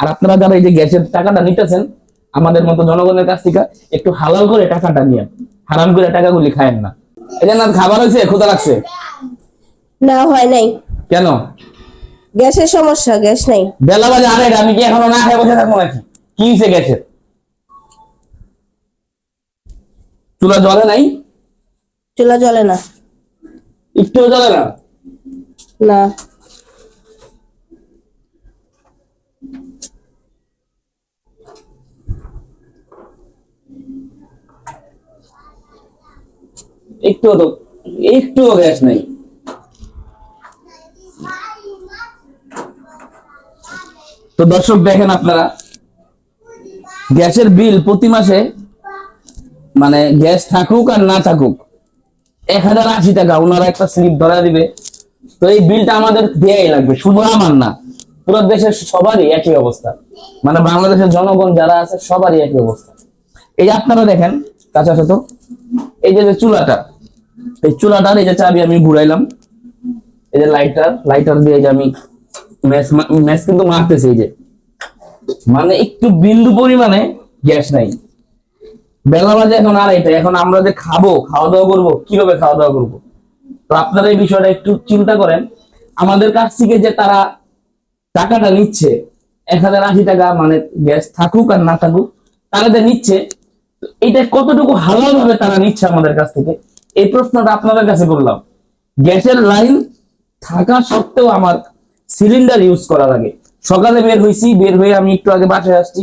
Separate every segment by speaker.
Speaker 1: আর আপনারা যারা এই যে গ্যাসের টাকাটা নিতেছেন আমাদের মতো জনগণের কাছ থেকে একটু হালাল করে টাকাটা নিয়েন। হারাম করে টাকাগুলি খায়েন না। যে না খাবার হয়েছে? ক্ষুদা লাগছে?
Speaker 2: না হয় নাই।
Speaker 1: কেন?
Speaker 2: গ্যাসের সমস্যা গ্যাস নাই।
Speaker 1: বেলা বাজে আড়াইটা আমি কি এখনও না খেয়ে বসে থাকব নাকি? কি হয়েছে গ্যাসের? চুলা জলে নাই?
Speaker 2: চুলা জ্বলে না।
Speaker 1: একটুও জলে না?
Speaker 2: না।
Speaker 1: একটুও তো একটুও গ্যাস নাই। তো দর্শক দেখেন আপনারা, গ্যাসের বিল প্রতি মাসে মানে গ্যাস থাকুক আর না থাকুক, এক হাজার আশি টাকা, ওনারা একটা স্লিপ ধরা দিবে। তো এই বিলটা আমাদের দেয়াই লাগবে, শুধু আমার না, পুরো দেশের সবারই একই অবস্থা। মানে বাংলাদেশের জনগণ যারা আছে, সবারই একই অবস্থা। এই আপনারা দেখেন কাছে তো এই যে চুলাটা এই চুলাটার এই যে চাবি আমি ঘুরাইলাম। এই যে লাইটার লাইটার দিয়ে যে আমি ম্যাচ ম্যাচ কিন্তু মারতেছি এই যে। মানে একটু বিন্দু পরিমাণে গ্যাস নাই। বেলা বাজে এখন আর এটা এখন আমরা যে খাব খাওয়া দাওয়া করব, কীভাবে খাওয়া দাওয়া করব? তো আপনারা এই বিষয়টা একটু চিন্তা করেন। আমাদের কাছ থেকে যে তারা টাকাটা নিচ্ছে, এক হাজার আশি টাকা মানে গ্যাস থাকুক আর না থাকুক, তারা যে নিচ্ছে, এটা কতটুকু হালাল ভাবে তারা নিচ্ছে আমাদের কাছ থেকে? এই প্রশ্নটা আপনাদের কাছে করলাম। গ্যাসের লাইন থাকা সত্ত্বেও আমার সিলিন্ডার ইউজ করা লাগে। সকালে বের হয়েছি বের হয়ে আমি একটু আগে বাসায় আসছি।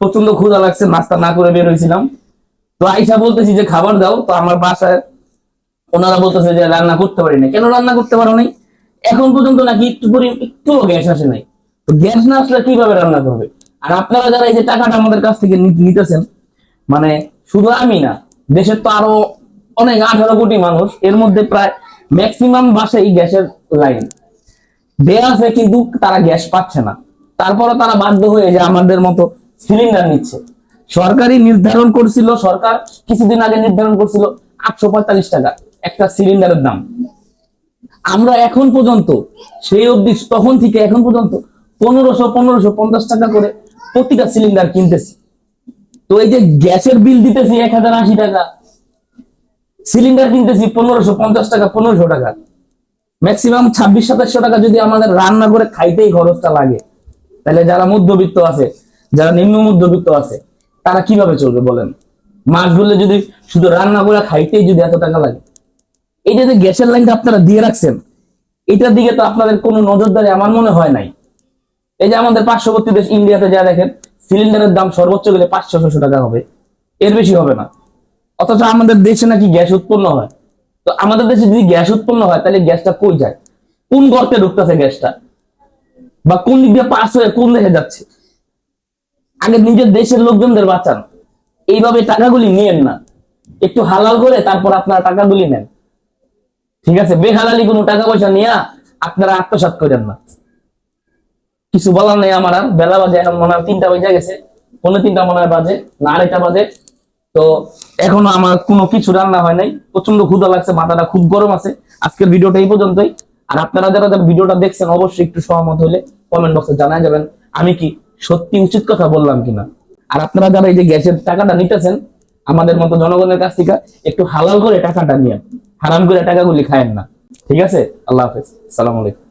Speaker 1: প্রচণ্ড ক্ষুধা লাগছে, নাস্তা না করে বের হয়েছিলাম তো আইসা বলতেছি যে খাবার দাও, তো আমার বাসায় ওনারা বলতেছে যে রান্না করতে পারি না। কেন রান্না করতে পারো নাই? এখন পর্যন্ত নাকি একটু পরি একটু গ্যাস আসে নাই। তো গ্যাস না আসলে কীভাবে রান্না করবে? আর আপনারা যারা এই যে টাকাটা আমাদের কাছ থেকে নিতেছেন মানে শুধু আমি না, দেশের তো আরও অনেক আঠারো কোটি মানুষ, এর মধ্যে প্রায় ম্যাক্সিমাম বাসেই গ্যাসের লাইন দেয়া আছে কিন্তু তারা গ্যাস পাচ্ছে না। তারপরও তারা বাধ্য হয়ে যে আমাদের মতো সিলিন্ডার নিচ্ছে। সরকারি নির্ধারণ করছিল, সরকার কিছুদিন আগে নির্ধারণ করছিল আটশো পঁয়তাল্লিশ টাকা একটা সিলিন্ডারের দাম। আমরা এখন পর্যন্ত, সেই অবধি তখন থেকে এখন পর্যন্ত পনেরোশো পনেরোশো পঞ্চাশ টাকা করে প্রতিটা সিলিন্ডার কিনতেছি। তো এই যে গ্যাসের বিল দিতেছি এক হাজার আশি টাকা সিলিন্ডার কিনতেছি পনেরোশো, পঞ্চাশ টাকা, পনেরোশো টাকা। ম্যাক্সিমাম ছাব্বিশ, সাতাশশো টাকা যদি আমাদের রান্না করে খাইতেই খরচটা লাগে। তাহলে যারা মধ্যবিত্ত আছে, যারা নিম্ন মধ্যবিত্ত আছে, তারা কীভাবে চলবে বলেন? মাসগুলো যদি শুধু রান্না করে খাইতেই যদি এত টাকা লাগে। এই যে যে গ্যাসের লাইনটা আপনারা দিয়ে রাখছেন, এটার দিকে তো আপনাদের কোনো নজরদারি আমার মনে হয় নাই। এই যে আমাদের পার্শ্ববর্তী দেশ ইন্ডিয়াতে যা দেখেন সিলিন্ডারের দাম সর্বোচ্চ গেলে পাঁচশো ছশো টাকা হবে। এর বেশি হবে না। অথচ আমাদের দেশে নাকি গ্যাস উৎপন্ন হয়। তো আমাদের দেশে যদি গ্যাস উৎপন্ন হয়, তাহলে গ্যাসটা কই যায়? কোন গর্তে ঢুকতেছে গ্যাসটা? বা কোন দিক দিয়ে পাস হয়ে কোন দেশে যাচ্ছে? আগে নিজের দেশের লোকজনদের বাঁচান। এইভাবে টাকাগুলি নিয়েন না। একটু হালাল করে তারপর আপনারা টাকাগুলি নেন। ঠিক আছে? বেহালালি কোনো টাকা পয়সা নিয়ে আপনারা আত্মসাৎ করেন না। কিছু বলার নেই আমার আর। বেলা বাজে এখন মনে হয় তিনটা বেজে গেছে। পনেরো তিনটা মনে হয় বাজে, না আড়াইটা বাজে। তো এখনও আমার কোনো কিছু রান্না হয় নাই। প্রচণ্ড ক্ষুধা লাগছে, মাথাটা খুব গরম আছে। আজকের ভিডিওটা এই পর্যন্তই। আর আপনারা যারা যারা ভিডিওটা দেখছেন, অবশ্যই একটু সহমত হলে কমেন্ট বক্সে জানাই যাবেন, আমি কি সত্যি উচিত কথা বললাম কিনা? আর আপনারা যারা এই যে গ্যাসের টাকাটা নিতেছেন, আমাদের মতো জনগণের কাছ থেকে একটু হালাল করে টাকাটা নিয়ে হারাম করে টাকাগুলি খায়েন না। ঠিক আছে? আল্লাহ হাফেজ। সালাম আলাইকুম।